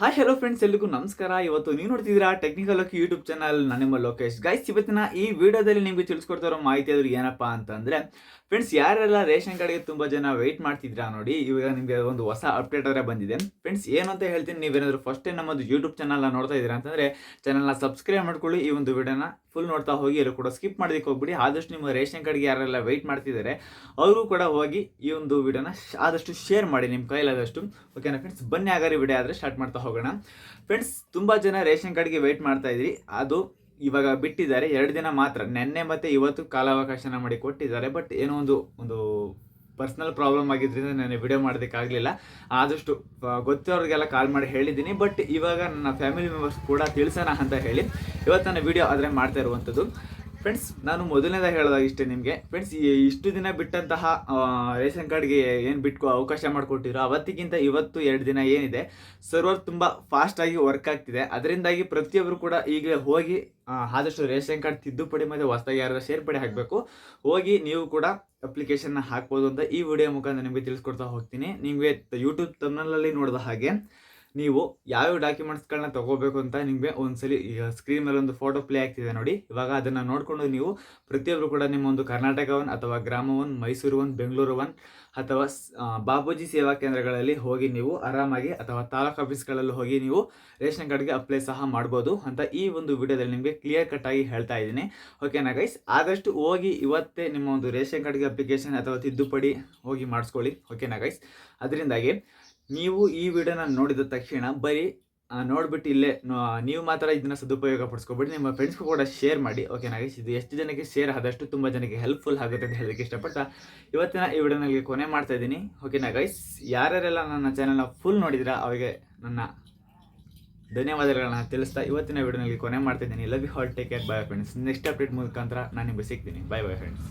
Hi hello friends ಎಲ್ರಿಗೂ ನಮಸ್ಕಾರ. ಇವತ್ತು ನೀವು ನೋಡ್ತಿದ್ದೀರಾ ಟೆಕ್ನಿಕಲ್ ಲೋಕಿ ಯೂಟ್ಯೂಬ್ ಚಾನಲ್ ನಿಮ್ಮ ಲೋಕೇಶ್. ಗೈಸ್ ಇವತ್ತಿನ ಈ ವಿಡಿಯೋದಲ್ಲಿ ನಿಮಗೆ ತಿಳಿಸ್ಕೊಡ್ತಾ ಇರೋ ಮಾಹಿತಿ ಅದ್ರ ಏನಪ್ಪಾ ಅಂತಂದ್ರೆ ಫ್ರೆಂಡ್ಸ್ ಯಾರೆಲ್ಲ ರೇಷನ್ ಕಾರ್ಡ್ಗೆ ತುಂಬಾ ಜನ ವೆಯ್ಟ್ ಮಾಡ್ತಿದ್ರಾ ನೋಡಿ, ಇವಾಗ ನಿಮಗೆ ಒಂದು ಹೊಸ ಅಪ್ಡೇಟ್ ಅವರೇ ಬಂದಿದೆ. ಫ್ರೆಂಡ್ಸ್ ಏನು ಅಂತ ಹೇಳ್ತೀನಿ, ನೀವೇನಾದ್ರು ಫಸ್ಟ್ ಟೈಮ್ ನಮ್ಮದು ಯೂಟ್ಯೂಬ್ ಚಾನಲ್ನ ನೋಡ್ತಾ ಇದ್ದೀರಾ ಅಂತಂದ್ರೆ ಚಾನಲ್ನ ಸಬ್ಸ್ಕ್ರೈಬ್ ಮಾಡ್ಕೊಳ್ಳಿ. ಈ ಒಂದು ವಿಡಿಯೋನ ಫುಲ್ ನೋಡ್ತಾ ಹೋಗಿ ಎಲ್ಲರೂ ಕೂಡ ಸ್ಕಿಪ್ ಮಾಡೋದಕ್ಕೆ ಹೋಗ್ಬಿಡಿ. ಆದಷ್ಟು ನಿಮ್ಮ ರೇಷನ್ ಕಾರ್ಡ್ಗೆ ಯಾರೆಲ್ಲ ವೆಯ್ಟ್ ಮಾಡ್ತಿದ್ದಾರೆ, ಅವರು ಕೂಡ ಹೋಗಿ ಈ ಒಂದು ವಿಡಿಯೋನ ಆದಷ್ಟು ಶೇರ್ ಮಾಡಿ ನಿಮ್ಮ ಕೈಲಾದಷ್ಟು. ಓಕೆನಾ ಫ್ರೆಂಡ್ಸ್ ಬನ್ನಿ ಆಗಾರಿ ವಿಡಿಯೋ ಆದರೆ ಸ್ಟಾರ್ಟ್ ಮಾಡ್ತಾ ಹೋಗೋಣ. ಫ್ರೆಂಡ್ಸ್ ತುಂಬ ಜನ ರೇಷನ್ ಕಾರ್ಡ್ಗೆ ವೆಯ್ಟ್ ಮಾಡ್ತಾ ಇದ್ರಿ. ಅದು ಇವಾಗ ಬಿಟ್ಟಿದ್ದಾರೆ. ಎರಡು ದಿನ ಮಾತ್ರ. ನೆನ್ನೆ ಮತ್ತೆ ಇವತ್ತು ಕಾಲಾವಕಾಶನ ಮಾಡಿ ಕೊಟ್ಟಿದ್ದಾರೆ. ಬಟ್ ಏನೋ ಒಂದು ಒಂದು ಪರ್ಸ್ನಲ್ ಪ್ರಾಬ್ಲಮ್ ಆಗಿದ್ರಿಂದ ನಾನು ವಿಡಿಯೋ ಮಾಡೋದಕ್ಕಾಗಲಿಲ್ಲ ಆದಷ್ಟು ಗೊತ್ತಿರೋರಿಗೆಲ್ಲ ಕಾಲ್ ಮಾಡಿ ಹೇಳಿದ್ದೀನಿ. ಬಟ್ ಇವಾಗ ನನ್ನ ಫ್ಯಾಮಿಲಿ ಮೆಂಬರ್ಸ್ ಕೂಡ ತಿಳಿಸೋಣ ಅಂತ ಹೇಳಿ ಇವತ್ತು ನಾನು ವಿಡಿಯೋ ಆದರೆ ಮಾಡ್ತಾ ಇರುವಂಥದ್ದು. ಫ್ರೆಂಡ್ಸ್ ನಾನು ಮೊದಲನೇದಾಗಿ ಹೇಳೋದಾಗ ಇಷ್ಟೇ ನಿಮಗೆ. ಫ್ರೆಂಡ್ಸ್ ಇಷ್ಟು ದಿನ ಬಿಟ್ಟಂತಹ ರೇಷನ್ ಕಾರ್ಡ್ಗೆ ಏನು ಬಿಟ್ಟು ಅವಕಾಶ ಮಾಡಿಕೊಟ್ಟಿರೋ ಅವತ್ತಿಗಿಂತ ಇವತ್ತು ಎರಡು ದಿನ ಏನಿದೆ, ಸರ್ವರ್ ತುಂಬ ಫಾಸ್ಟಾಗಿ ವರ್ಕ್ ಆಗ್ತಿದೆ. ಅದರಿಂದಾಗಿ ಪ್ರತಿಯೊಬ್ಬರು ಕೂಡ ಈಗ ಹೋಗಿ ಆದಷ್ಟು ರೇಷನ್ ಕಾರ್ಡ್ ತಿದ್ದುಪಡಿ ಮತ್ತು ಹೊಸದಾಗಿ ಯಾರು ಸೇರ್ಪಡೆ ಹಾಕಬೇಕು. ಹೋಗಿ ನೀವು ಕೂಡ ಅಪ್ಲಿಕೇಶನ್ನ ಹಾಕ್ಬೋದು ಅಂತ ಈ ವಿಡಿಯೋ ಮುಖಾಂತರ ನಿಮಗೆ ತಿಳಿಸ್ಕೊಡ್ತಾ ಹೋಗ್ತೀನಿ. ನಿಮಗೆ ಯೂಟ್ಯೂಬ್ ತಮ್ಮನಲ್ಲಿ ನೋಡಿದ ಹಾಗೆ. ನೀವು ಯಾವ್ಯಾವ ಡಾಕ್ಯುಮೆಂಟ್ಸ್ಗಳನ್ನ ತಗೋಬೇಕು ಅಂತ ನಿಮಗೆ ಒಂದ್ಸಲಿ ಸ್ಕ್ರೀನ್ ಮೇಲೆ ಒಂದು ಫೋಟೋ ಪ್ಲೇ ಆಗ್ತಿದೆ ನೋಡಿ. ಇವಾಗ ಅದನ್ನು ನೋಡಿಕೊಂಡು ನೀವು ಪ್ರತಿಯೊಬ್ಬರು ಕೂಡ ನಿಮ್ಮ ಒಂದು ಕರ್ನಾಟಕ ಒನ್ ಅಥವಾ ಗ್ರಾಮ one Mysuru one Bengaluru one ಅಥವಾ ಬಾಪೂಜಿ ಸೇವಾ ಕೇಂದ್ರಗಳಲ್ಲಿ ಹೋಗಿ ನೀವು ಆರಾಮಾಗಿ ಅಥವಾ ತಾಲೂಕು ಆಫೀಸ್ಗಳಲ್ಲಿ ಹೋಗಿ ನೀವು ರೇಷನ್ ಕಾರ್ಡ್ಗೆ ಅಪ್ಲೈ ಸಹ ಮಾಡ್ಬೋದು ಅಂತ ಈ ಒಂದು ವಿಡಿಯೋದಲ್ಲಿ ನಿಮಗೆ ಕ್ಲಿಯರ್ ಕಟ್ ಆಗಿ ಹೇಳ್ತಾ ಇದ್ದೀನಿ. ಓಕೆನಾ ಗೈಸ್ ಆದಷ್ಟು ಹೋಗಿ ಇವತ್ತೇ ನಿಮ್ಮ ಒಂದು ರೇಷನ್ ಕಾರ್ಡ್ಗೆ ಅಪ್ಲಿಕೇಶನ್ ಅಥವಾ ತಿದ್ದುಪಡಿ ಹೋಗಿ ಮಾಡಿಸ್ಕೊಳ್ಳಿ. ಓಕೆನಾ ಗೈಸ್ ಅದರಿಂದಾಗಿ ನೀವು ಈ ವಿಡಿಯೋನ ನೋಡಿದ ತಕ್ಷಣ ಬರೀ ನೋಡ್ಬಿಟ್ಟು ಇಲ್ಲೇ ನೀವು ಮಾತ್ರ ಇದನ್ನ ಸದುಪಯೋಗ ಪಡಿಸ್ಕೊಬಿಟ್ಟು ನಿಮ್ಮ ಫ್ರೆಂಡ್ಸ್ಗೂ ಕೂಡ ಶೇರ್ ಮಾಡಿ. ಓಕೆ ನಾಗೇಶ್, ಇದು ಎಷ್ಟು ಜನಕ್ಕೆ ಶೇರ್ ಆದಷ್ಟು ತುಂಬ ಜನಕ್ಕೆ ಹೆಲ್ಪ್ಫುಲ್ ಆಗುತ್ತೆ ಅಂತ ಹೇಳಕ್ಕೆ ಇಷ್ಟಪಟ್ಟ ಇವತ್ತಿನ ಈ ವಿಡಿಯೋನಲ್ಲಿ ಕೊನೆ ಮಾಡ್ತಾ ಇದ್ದೀನಿ. ಓಕೆ ನಾಗೇಶ್, ಯಾರ್ಯಾರೆಲ್ಲ ನನ್ನ ಚಾನಲ್ನ ಫುಲ್ ನೋಡಿದಿರಾ ಅವರಿಗೆ ನನ್ನ ಧನ್ಯವಾದಗಳನ್ನ ತಿಳಿಸ್ತಾ ಇವತ್ತಿನ ವಿಡಿಯೋನಲ್ಲಿ ಕೊನೆ ಮಾಡ್ತಾ ಇದ್ದೀನಿ. Love you all take care bye friends next update ಮುಖಾಂತರ ನಾನು ನಿಮಗೆ ಸಿಗ್ತೀನಿ. Bye bye friends